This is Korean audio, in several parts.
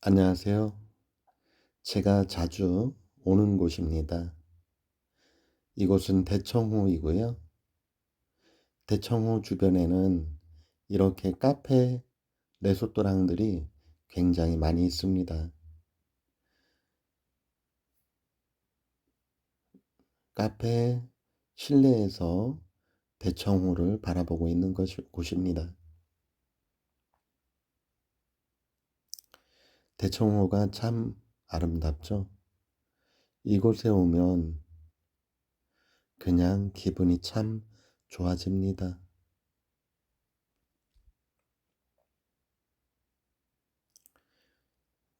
안녕하세요. 제가 자주 오는 곳입니다. 이곳은 대청호이고요. 대청호 주변에는 이렇게 카페, 레스토랑들이 굉장히 많이 있습니다. 카페 실내에서 대청호를 바라보고 있는 곳입니다. 대청호가 참 아름답죠? 이곳에 오면 그냥 기분이 참 좋아집니다.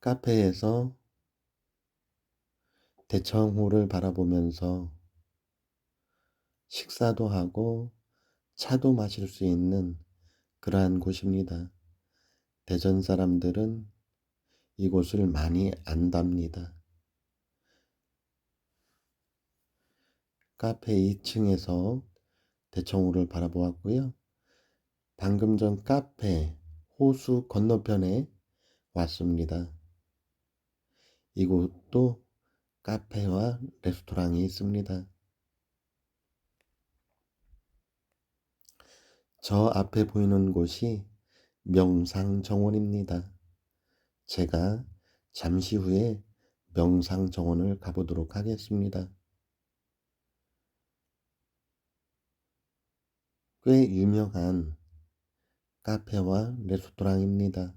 카페에서 대청호를 바라보면서 식사도 하고 차도 마실 수 있는 그러한 곳입니다. 대전 사람들은 이곳을 많이 안답니다. 카페 2층에서 대청호를 바라보았고요. 방금 전 카페 호수 건너편에 왔습니다. 이곳도 카페와 레스토랑이 있습니다. 저 앞에 보이는 곳이 명상정원입니다. 제가 잠시 후에 명상 정원을 가보도록 하겠습니다. 꽤 유명한 카페와 레스토랑입니다.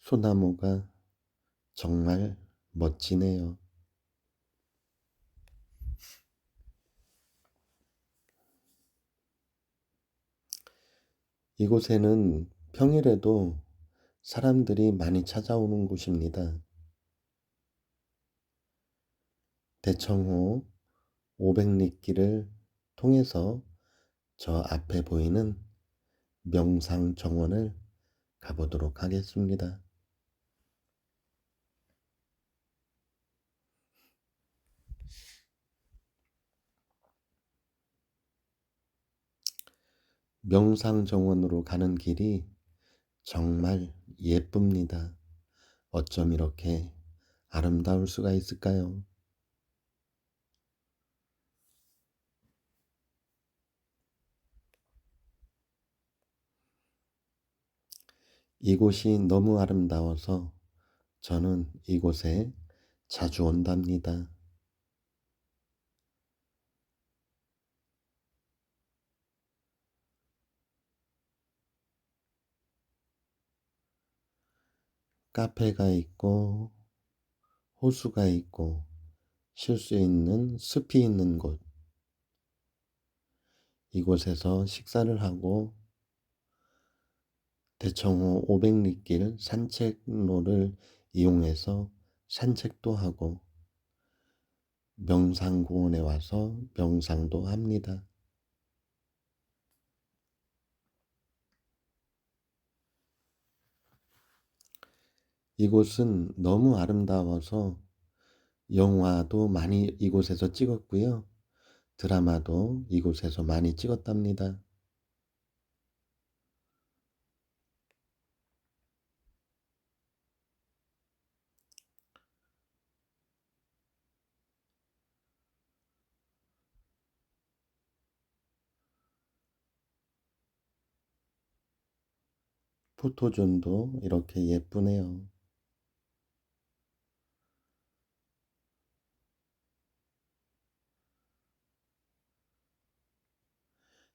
소나무가 정말 멋지네요. 이곳에는 평일에도 사람들이 많이 찾아오는 곳입니다. 대청호 500리길을 통해서 저 앞에 보이는 명상정원을 가보도록 하겠습니다. 명상정원으로 가는 길이 정말 예쁩니다. 어쩜 이렇게 아름다울 수가 있을까요? 이곳이 너무 아름다워서 저는 이곳에 자주 온답니다. 카페가 있고, 호수가 있고, 쉴 수 있는 숲이 있는 곳. 이곳에서 식사를 하고 대청호 500리길 산책로를 이용해서 산책도 하고 명상공원에 와서 명상도 합니다. 이곳은 너무 아름다워서 영화도 많이 이곳에서 찍었고요. 드라마도 이곳에서 많이 찍었답니다. 포토존도 이렇게 예쁘네요.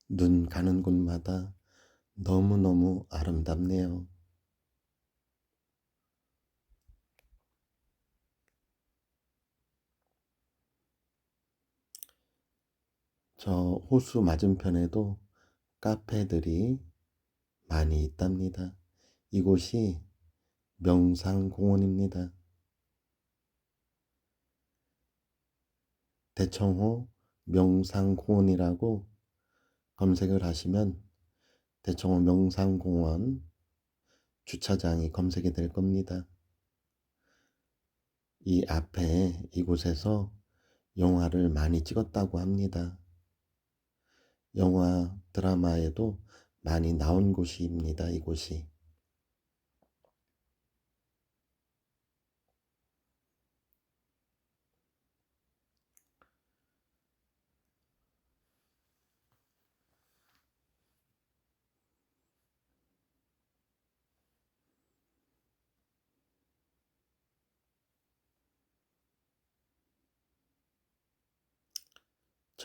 눈 가는 곳마다 너무너무 아름답네요. 저 호수 맞은편에도 카페들이 많이 있답니다. 이곳이 명상공원입니다. 대청호 명상공원이라고 검색을 하시면 대청호 명상공원 주차장이 검색이 될 겁니다. 이 앞에 이곳에서 영화를 많이 찍었다고 합니다. 영화 드라마에도 많이 나온 곳입니다. 이곳이.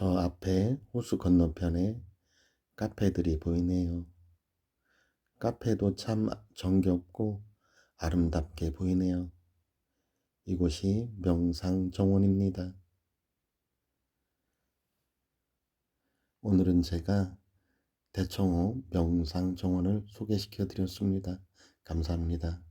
저 앞에 호수 건너편에 카페들이 보이네요. 카페도 참 정겹고 아름답게 보이네요. 이곳이 명상 정원입니다. 오늘은 제가 대청호 명상 정원을 소개시켜 드렸습니다. 감사합니다.